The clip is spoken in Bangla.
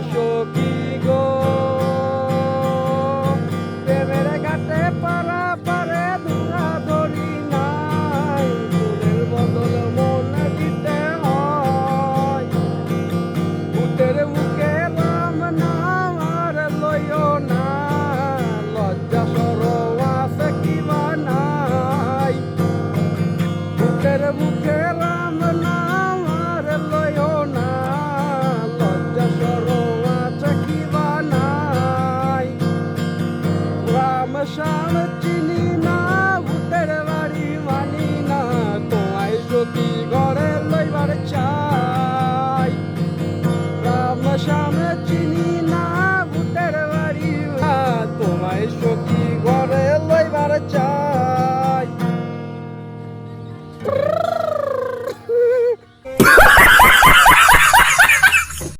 উদ্দেশ্য কি গো? প্রেমের ঘাটে পারা পারে নাই। ফুলের বদল মন দিতে হয়। ভূতের বুকে নাম আর লইও না। লজ্জা সর আছে কি বা নাই। ভূতের বুকে রাম Charlotte, Geneva.